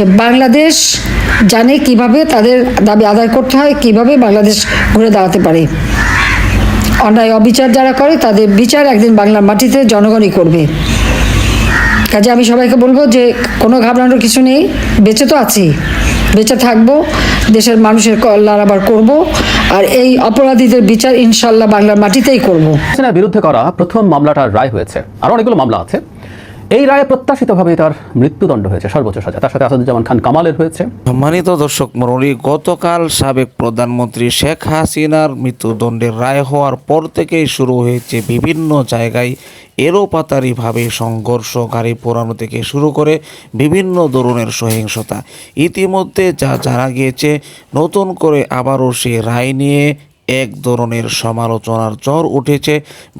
যে বাংলাদেশ জানে কীভাবে তাদের দাবি আদায় করতে হয়, কীভাবে বাংলাদেশ ঘুরে দাঁড়াতে পারে। অন্যায়, অবিচার যারা করে, তাদের বিচার একদিন বাংলার মাটিতে জনগণই করবে। কাজে আমি সবাইকে বলব যে, কোনো ঘাবড়ানোর কিছু নেই, বেঁচে তো আছি, বেঁচে থাকব, দেশের মানুষের কল্যাণ আবার করব, আর এই অপরাধীদের বিচার ইনশাল্লাহ বাংলার মাটিতেই করব। বিরুদ্ধে করা প্রথম মামলাটার রায় হয়েছে। আর অনেকগুলো মামলা আছে। এই রায়ে প্রত্যাশিতভাবে তার মৃত্যুদণ্ড হয়েছে, সর্বোচ্চ সাজা। তার সাথে আসাদুজ্জামান খান কামালের হয়েছে। সম্মানিত দর্শক মণ্ডলী, গতকাল সাবেক প্রধানমন্ত্রী শেখ হাসিনার মৃত্যুদণ্ডের রায় হওয়ার পর থেকেই শুরু হয়েছে বিভিন্ন জায়গায় এলোপাতারিভাবে সংঘর্ষ, গাড়ি পোড়ানো থেকে শুরু করে বিভিন্ন ধরনের সহিংসতা। ইতিমধ্যে যা জানা গিয়েছে, নতুন করে আবারও সে রায় নিয়ে এক ধরনের সমালোচনার জ্বর উঠেছে।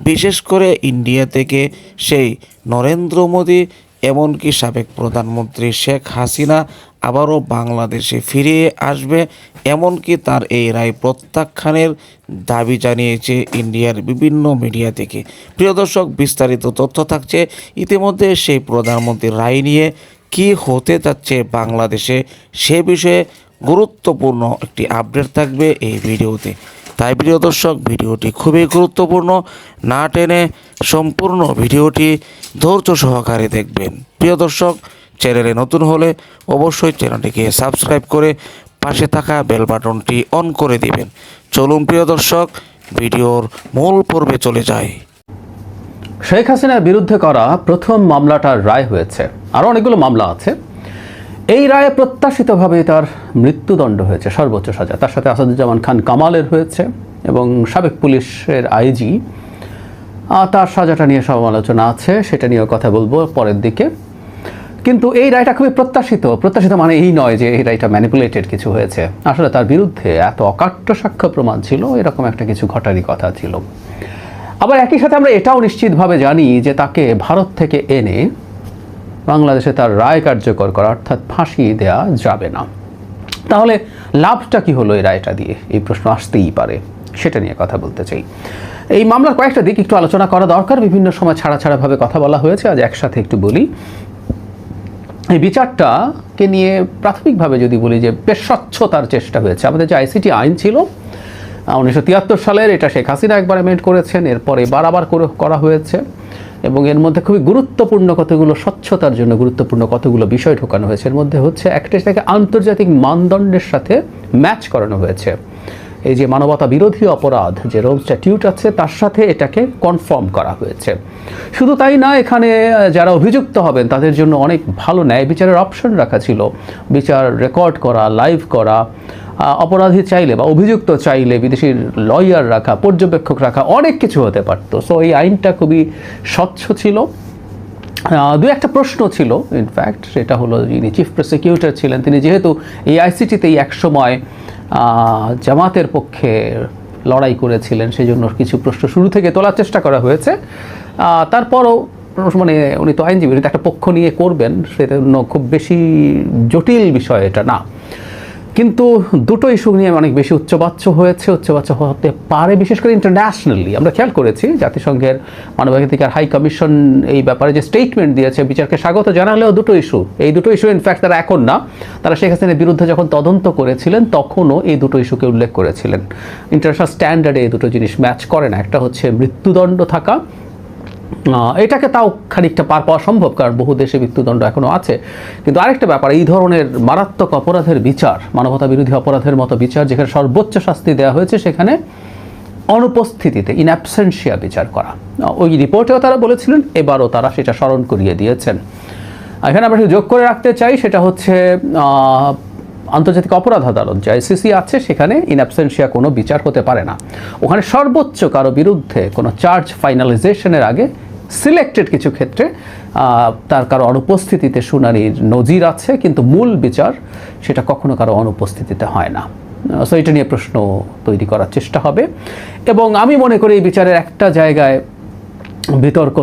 বিশেষ করে ইন্ডিয়া থেকে সেই নরেন্দ্র মোদী, এমনকি সাবেক প্রধানমন্ত্রী শেখ হাসিনা আবারও বাংলাদেশে ফিরে আসবে, এমনকি তার এই রায় প্রত্যাখ্যানের দাবি জানিয়েছে ইন্ডিয়ার বিভিন্ন মিডিয়া থেকে। প্রিয় দর্শক, বিস্তারিত তথ্য থাকছে ইতিমধ্যে সেই প্রধানমন্ত্রীর রায় নিয়ে। কি হতে যাচ্ছে বাংলাদেশে সে বিষয়ে গুরুত্বপূর্ণ একটি আপডেট থাকবে এই ভিডিওতে। তাই প্রিয় দর্শক, ভিডিওটি খুবই গুরুত্বপূর্ণ। না টেনে সম্পূর্ণ ভিডিওটি ধৈর্য সহকারে দেখবেন। প্রিয় দর্শক, চ্যানেলে নতুন হলে অবশ্যই চ্যানেলটিকে সাবস্ক্রাইব করে পাশে থাকা বেল বাটনটি অন করে দিবেন। চলুন প্রিয় দর্শক, ভিডিওর মূল পর্বে চলে যায় শেখ হাসিনার বিরুদ্ধে করা প্রথম মামলাটার রায় হয়েছে। আরও অনেকগুলো মামলা আছে। এই রায়ে প্রত্যাশিতভাবে তার মৃত্যুদণ্ড হয়েছে, সর্বোচ্চ সাজা। তার সাথে আসাদুজ্জামান খান কামালের হয়েছে এবং সাবেক পুলিশের আইজি। তার সাজাটা নিয়ে সমালোচনা আছে, সেটা নিয়েও কথা বলব পরের দিকে। কিন্তু এই রায়টা খুবই প্রত্যাশিত। প্রত্যাশিত মানে এই নয় যে এই রায়টা ম্যানিপুলেটেড কিছু হয়েছে। আসলে তার বিরুদ্ধে এত অকাট্য সাক্ষ্য প্রমাণ ছিল, এরকম একটা কিছু ঘটারই কথা ছিল। আবার একই সাথে আমরা এটাও নিশ্চিতভাবে জানি যে তাকে ভারত থেকে এনে বাংলাদেশে তার রায় কার্যকর করা, অর্থাৎ ফাঁসি দেয়া যাবে না। তাহলে লাভটা কি হলো এই রায়টা দিয়ে? এই প্রশ্ন আসতেই পারে। সেটা নিয়ে কথা বলতে চাই। এই মামলার কয়েকটা দিক একটু আলোচনা করা দরকার। বিভিন্ন সময় ছাড়া ছাড়াভাবে কথা বলা হয়েছে। আজ একসাথে একটু বলি। এই বিচারটাকে নিয়ে প্রাথমিকভাবে যদি বলি যে বেশ স্বচ্ছতার চেষ্টা হয়েছে। আমাদের যে আইসিটি আইন ছিল উনিশশো তিয়াত্তর সালের, এটা শেখ হাসিনা একবার অ্যামেন্ড করেছেন। এরপরে বারবার করে করা হয়েছে। এবং এর মধ্যে খুবই গুরুত্বপূর্ণ কতগুলো স্বচ্ছতার জন্য গুরুত্বপূর্ণ কতগুলো বিষয় ঢোকানো হয়েছে। এর মধ্যে হচ্ছে, একটা সেটাকে আন্তর্জাতিক মানদণ্ডের সাথে ম্যাচ করানো হয়েছে। এই যে মানবতা বিরোধী অপরাধ যে রোম স্ট্যাটিউট আছে, তার সাথে এটাকে কনফার্ম করা হয়েছে। শুধু তাই না, এখানে যারা অভিযুক্ত হবেন, তাদের জন্য অনেক ভালো ন্যায় বিচারের অপশন রাখা ছিল। বিচার রেকর্ড করা, লাইভ করা অপরাধী চাইলে বা অভিযুক্ত চাইলে বিদেশির লয়ার রাখা, পর্যবেক্ষক রাখা, অনেক কিছু হতে পারতো। সো এই আইনটা খুবই স্বচ্ছ ছিল। দু একটা প্রশ্ন ছিল ইনফ্যাক্ট সেটা হলো যিনি চিফ প্রসিকিউটর ছিলেন, তিনি যেহেতু এই আইসিটিতেই একসময় জামাতের পক্ষে লড়াই করেছিলেন সেই জন্য কিছু প্রশ্ন শুরু থেকে তোলার চেষ্টা করা হয়েছে। তারপরও মানে উনি তো আইনজীবী একটা পক্ষ নিয়ে করবেন সেটা খুব বেশি জটিল বিষয় এটা না। কিন্তু দুটো ইস্যু নিয়ে অনেক বেশি উচ্চবাচ্য হয়েছে, উচ্চবাচ্য হতে পারে, বিশেষ করে ইন্টারন্যাশনালি আমরা খেয়াল করেছি, জাতিসংঘের মানবাধিকার হাই কমিশন এই ব্যাপারে যে স্টেটমেন্ট দিয়েছে, বিচারকে স্বাগত জানালেও দুটো ইস্যু। এই দুটো ইস্যু ইনফ্যাক্ট তারা এখন না। তারা শেখ হাসিনার বিরুদ্ধে যখন তদন্ত করেছিলেন, তখনও এই দুটো ইস্যুকে উল্লেখ করেছিলেন। ইন্টারন্যাশনাল স্ট্যান্ডার্ডে এই দুটো জিনিস ম্যাচ করে না। একটা হচ্ছে মৃত্যুদণ্ড থাকা এটাকে তাও খানিকটা পার পাওয়া সম্ভব, কারণ বহু দেশে মৃত্যুদণ্ড এখনও আছে। কিন্তু আরেকটা ব্যাপার, এই ধরনের মারাত্মক অপরাধের বিচার মানবতা বিরোধী অপরাধের মতো বিচার, যেখানে সর্বোচ্চ শাস্তি দেওয়া হয়েছে সেখানে অনুপস্থিতিতে ইন অ্যাবসেন্সিয়া বিচার করা। ওই রিপোর্টেও তারা বলেছিলেন, এবারও তারা সেটা স্মরণ করিয়ে দিয়েছেন। এখানে আমরা যোগ করে রাখতে চাই, সেটা হচ্ছে আন্তর্জাতিক অপরাধ আদালত, যে আইসিসি আছে, সেখানে ইন কোনো বিচার হতে পারে না। ওখানে সর্বোচ্চ কারও বিরুদ্ধে কোনো চার্জ ফাইনালাইজেশনের আগে সিলেক্টেড কিছু ক্ষেত্রে তার কারও অনুপস্থিতিতে শুনানির নজির আছে, কিন্তু মূল বিচার সেটা কখনো কারও অনুপস্থিতিতে হয় না। সো এটা নিয়ে প্রশ্ন তৈরি করার চেষ্টা হবে। এবং আমি মনে করি এই বিচারের একটা জায়গায় বিতর্ক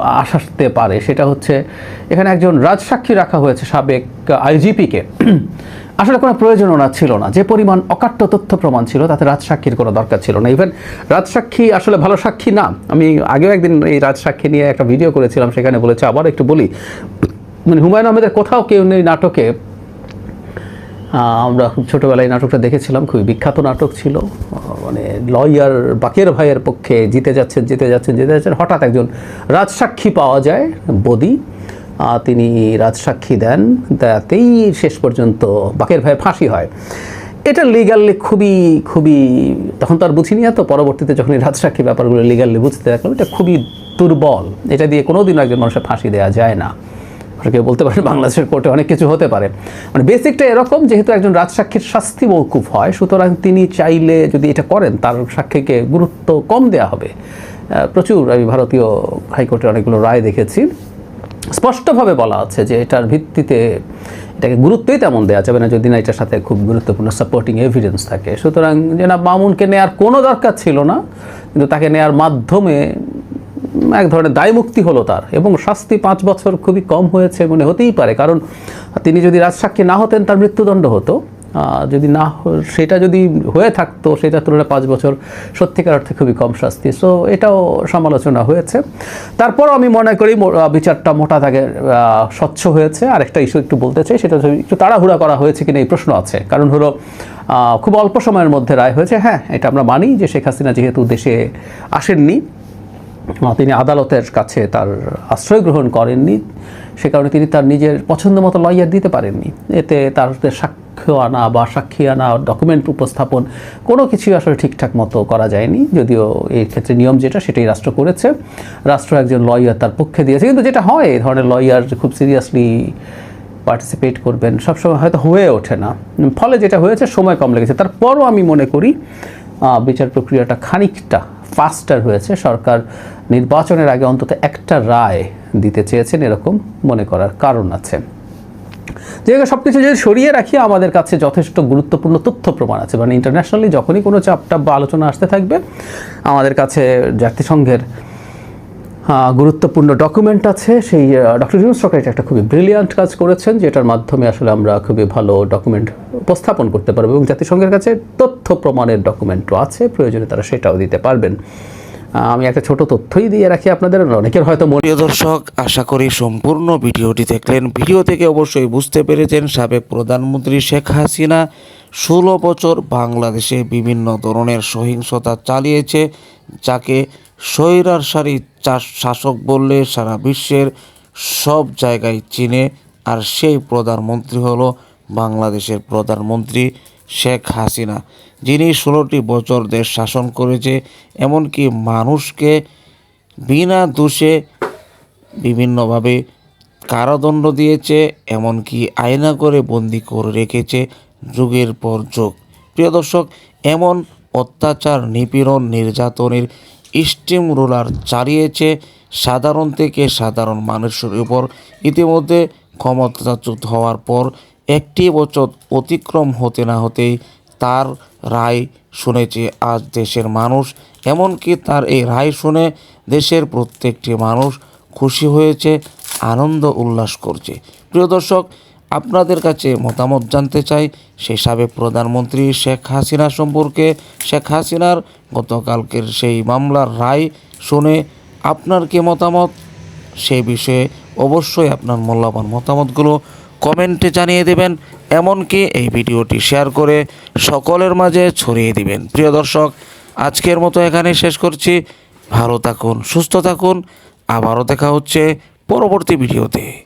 আসতে পারে, সেটা হচ্ছে এখানে একজন রাজসাক্ষী রাখা হয়েছে সাবেক আইজিপিকে। আসলে কোনো প্রয়োজন ওনার ছিল না। যে পরিমাণ অকাট্য তথ্য প্রমাণ ছিল, তাতে রাজসাক্ষীর কোনো দরকার ছিল না। ইভেন রাজসাক্ষী আসলে ভালো সাক্ষী না। আমি আগেও একদিন এই রাজসাক্ষী নিয়ে একটা ভিডিও করেছিলাম, সেখানে বলেছে, আবার একটু বলি। মানে হুমায়ুন আহমেদের কোথাও কেউ নেই নাটকে। আমরা খুব ছোটোবেলায় নাটকটা দেখেছিলাম, খুবই বিখ্যাত নাটক ছিল। লয়ার বাকের ভাইয়ের পক্ষে জিতে যাচ্ছেন জিতে যাচ্ছেন জিতে যাচ্ছেন। হঠাৎ একজন রাজসাক্ষী পাওয়া যায়, বদি। তিনি রাজসাক্ষী দেন, তাতেই শেষ পর্যন্ত বাকের ভাইয়ের ফাঁসি হয়। এটা লিগালি খুবই খুবই, তখন তো আর বুঝিনি এত, পরবর্তীতে যখন এই রাজসাক্ষী ব্যাপারগুলো লিগালি বুঝতে দেখলাম এটা খুবই দুর্বল। এটা দিয়ে কোনোদিন একজন মানুষের ফাঁসি দেওয়া যায় না। কেউ বলতে পারেন বাংলাদেশের কোর্টে অনেক কিছু হতে পারে। মানে বেসিকটা এরকম, যেহেতু একজন রাজসাক্ষীর শাস্তি মৌকুফ হয়, সুতরাং তিনি চাইলে যদি এটা করেন, তার সাক্ষীকে গুরুত্ব কম দেওয়া হবে। প্রচুর আমি ভারতীয় হাইকোর্টের অনেকগুলো রায় দেখেছি। স্পষ্টভাবে বলা আছে যে এটার ভিত্তিতে এটাকে গুরুত্বই তেমন দেওয়া যাবে না, যদি না এটার সাথে খুব গুরুত্বপূর্ণ সাপোর্টিং এভিডেন্স থাকে। সুতরাং যে না মামুনকে নেওয়ার কোনো দরকার ছিল না, কিন্তু তাকে নেওয়ার মাধ্যমে এক ধরনের দায়মুক্তি হলো তার এবং শাস্তি পাঁচ বছর খুবই কম হয়েছে মনে হতেই পারে। কারণ তিনি যদি রাজসাক্ষী না হতেন তার মৃত্যুদণ্ড হতো। যদি না সেটা যদি হয়ে থাকতো সেটার তুলনায় পাঁচ বছর সত্যিকার অর্থে খুবই কম শাস্তি। সো এটাও সমালোচনা হয়েছে। তারপরও আমি মনে করি বিচারটা মোটা আহ, স্বচ্ছ হয়েছে। আরেকটা ইস্যু একটু বলতে চাই সেটা একটু তাড়াহুড়া করা হয়েছে কিনা এই প্রশ্ন আছে। কারণ হলো খুব অল্প সময়ের মধ্যে রায় হয়েছে। হ্যাঁ এটা আমরা মানি যে শেখ হাসিনা যেহেতু দেশে আসেননি তিনি আদালতের কাছে তার আশ্রয় গ্রহণ করেননি। সে কারণে তিনি তার নিজের পছন্দ মতো লয়ার দিতে পারেননি। এতে তার সাক্ষ্য আনা বা সাক্ষী আনা ডকুমেন্ট উপস্থাপন, কোনো কিছুই আসলে ঠিকঠাক মতো করা যায়নি। যদিও এই ক্ষেত্রে নিয়ম যেটা, সেটাই রাষ্ট্র করেছে। রাষ্ট্র একজন লয়ার তার পক্ষে দিয়েছে। কিন্তু যেটা হয়, এই ধরনের লয়ার খুব সিরিয়াসলি পার্টিসিপেট করবেন, সবসময় হয়তো হয়ে ওঠে না। ফলে যেটা হয়েছে, সময় কম লেগেছে। তারপরও আমি মনে করি বিচার প্রক্রিয়াটা খানিকটা ফাস্টার হয়েছে। সরকার নির্বাচনের আগে অন্তত একটা রায় দিতে চেয়েছেন, এরকম মনে করার কারণ আছে। যেহেতু সব কিছু যদি সরিয়ে রাখি, আমাদের কাছে যথেষ্ট গুরুত্বপূর্ণ তথ্য প্রমাণ আছে। মানে ইন্টারন্যাশনালি যখনই কোনো চাপটা বা আলোচনা আসতে থাকবে, আমাদের কাছে জাতিসংঘের গুরুত্বপূর্ণ ডকুমেন্ট আছে। সেই ডক্টর ইউনুস সরকার এটা একটা খুবই ব্রিলিয়ান্ট কাজ করেছেন, যেটার মাধ্যমে আসলে আমরা খুবই ভালো ডকুমেন্ট উপস্থাপন করতে পারব এবং জাতিসংঘের কাছে তথ্য প্রমাণের ডকুমেন্টও আছে। প্রয়োজনে তারা সেটাও দিতে পারবেন। আমি একটা ছোট তথ্যই দিয়ে রাখি আপনাদের অনেকের হয়তো প্রিয় দর্শক, আশা করি সম্পূর্ণ ভিডিওটি দেখলেন। ভিডিও থেকে অবশ্যই বুঝতে পেরেছেন সাবেক প্রধানমন্ত্রী শেখ হাসিনা ষোলো বছর বাংলাদেশে বিভিন্ন ধরনের সহিংসতা চালিয়েছে, যাকে স্বৈরার সারি শাসক বললে সারা বিশ্বের সব জায়গায় চিনে। আর সেই প্রধানমন্ত্রী হলো বাংলাদেশের প্রধানমন্ত্রী শেখ হাসিনা, যিনি ষোলোটি বছর দেশ শাসন করেছে। এমনকি মানুষকে বিনা দোষে বিভিন্নভাবে কারাদণ্ড দিয়েছে, এমনকি আয়না করে বন্দি করে রেখেছে যুগের পর যুগ। প্রিয় দর্শক, এমন অত্যাচার, নিপীড়ন, নির্যাতনের স্টিম রোলার চালিয়েছে সাধারণ থেকে সাধারণ মানুষের উপর। ইতিমধ্যে ক্ষমতাচ্যুত হওয়ার পর একটি বছর অতিক্রম হতে না হতেই তার রায় শুনেছে আজ দেশের মানুষ। এমনকি তার এই রায় শুনে দেশের প্রত্যেকটি মানুষ খুশি হয়েছে, আনন্দ উল্লাস করছে। প্রিয় দর্শক আপনাদের কাছে মতামত জানতে চাই সেই সাবেক প্রধানমন্ত্রী শেখ হাসিনা সম্পর্কে। শেখ হাসিনার গতকালকের সেই মামলার রায় শুনে আপনার কি মতামত? সেই বিষয়ে অবশ্যই আপনার মূল্যবান মতামতগুলো কমেন্টে জানিয়ে দেবেন, এমনকি এই ভিডিওটি শেয়ার করে সকলের মাঝে ছড়িয়ে দিবেন। প্রিয় দর্শক, আজকের মতো এখানে শেষ করছি। ভালো থাকুন, সুস্থ থাকুন। আবারও দেখা হচ্ছে পরবর্তী ভিডিওতে।